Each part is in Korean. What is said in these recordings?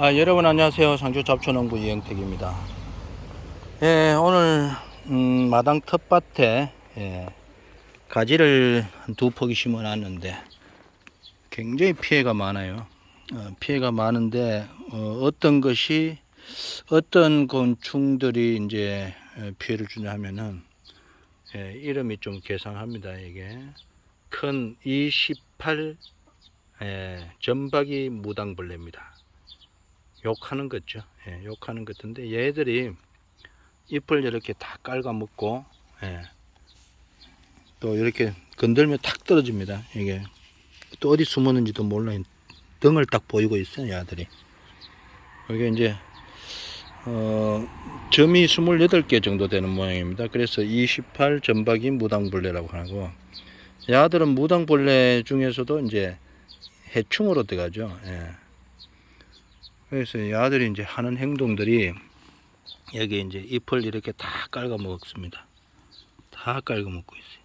아, 여러분 안녕하세요. 상주 잡초농부 이영택입니다. 예, 오늘 음, 마당 텃밭에 예, 가지를 한두 포기 심어놨는데 굉장히 피해가 많아요. 어, 피해가 많은데 어, 떤 것이 어떤 곤충들이 이제 어, 피해를 주냐 하면은 예, 이름이 좀 괴상합니다. 이게 큰28 예, 점박이 무당벌레입니다. 욕하는 거죠. 예, 욕하는 것인데 얘들이 잎을 이렇게 다 깔아먹고 예, 또 이렇게 건들면 탁 떨어집니다. 이게 또 어디 숨었는지도 몰라 등을 딱 보이고 있어요. 얘들이 이게 이제 어, 점이 28개 정도 되는 모양입니다. 그래서 28 점박이 무당벌레라고 하고 야들은 무당벌레 중에서도 이제 해충으로 들어가죠. 예. 그래서 이 아들이 이제 하는 행동들이 여기 이제 잎을 이렇게 다 깔아 먹습니다. 다 깔아 먹고 있어요.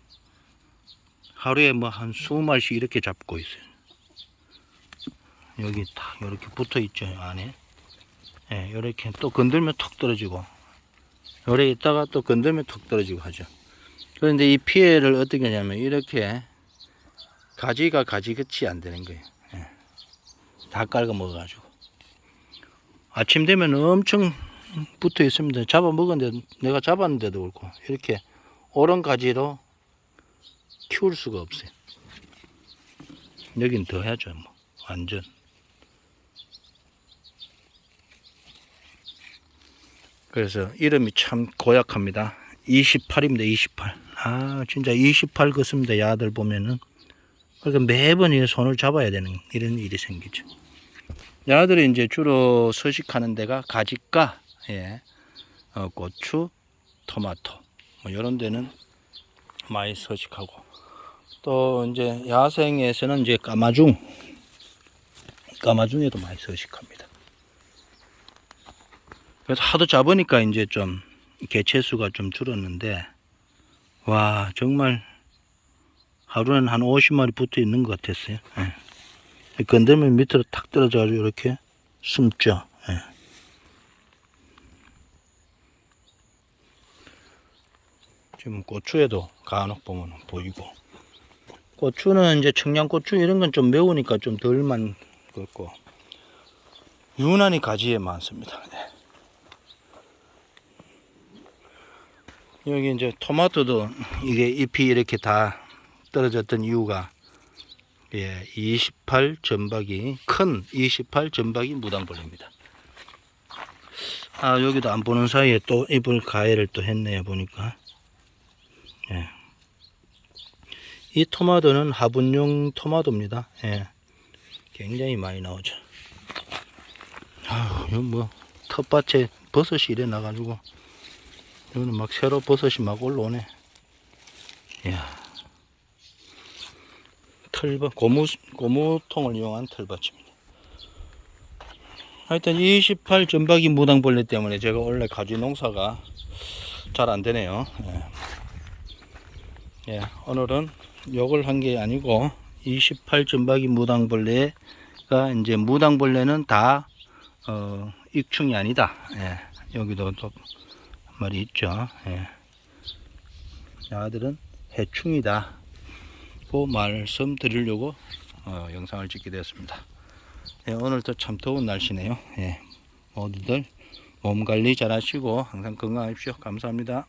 하루에 뭐한 20마리씩 이렇게 잡고 있어요. 여기 다 이렇게 붙어 있죠, 안에. 예, 이렇게 또 건들면 톡 떨어지고, 요래 있다가 또 건들면 톡 떨어지고 하죠. 그런데 이 피해를 어떻게 하냐면 이렇게 가지가 가지같이 안 되는 거예요. 예. 다 깔아 먹어가지고. 아침 되면 엄청 붙어 있습니다. 잡아 먹었는데 내가 잡았는데도 그렇고 이렇게 오른 가지로 키울 수가 없어요. 여긴 더 해야죠, 뭐 완전. 그래서 이름이 참 고약합니다. 28입니다, 28. 아, 진짜 28 같습니다. 야들 보면은. 그러니까 매번 이 손을 잡아야 되는 이런 일이 생기죠. 야들이 이제 주로 서식하는 데가 가지과, 예, 어, 고추, 토마토, 뭐 이런 데는 많이 서식하고, 또 이제 야생에서는 이제 까마중, 까마중에도 많이 서식합니다. 그래서 하도 잡으니까 이제 좀 개체수가 좀 줄었는데, 와, 정말 하루는 한 50마리 붙어 있는 것 같았어요. 예. 건들면 밑으로 탁 떨어져가지고 이렇게 숨죠. 예. 지금 고추에도 간혹 보면 보이고 고추는 이제 청양고추 이런 건 좀 매우니까 좀 덜만 그렇고 유난히 가지에 많습니다. 네. 여기 이제 토마토도 이게 잎이 이렇게 다 떨어졌던 이유가 예, 28 전박이 큰 28 전박이 무당벌입니다. 아 여기도 안 보는 사이에 또 잎을 가해를 또 했네요 보니까. 예. 이 토마토는 화분용 토마토입니다. 예. 굉장히 많이 나오죠. 아, 이거 뭐 텃밭에 버섯이 이래 나가지고 이거는 막 새로 버섯이 막 올라오네. 이야. 털밭, 고무, 고무통을 이용한 털밭입니다. 하여튼 28 전박이 무당벌레 때문에 제가 원래 가지 농사가 잘 안 되네요. 예. 예, 오늘은 욕을 한게 아니고 28 전박이 무당벌레가 이제 무당벌레는 다 어, 익충이 아니다. 예, 여기도 또 말이 있죠. 예. 아들은 해충이다. 고 말씀 드리려고 어, 영상을 찍게 되었습니다. 예, 오늘도 참 더운 날씨네요. 예, 모두들 몸 관리 잘 하시고 항상 건강하십시오. 감사합니다.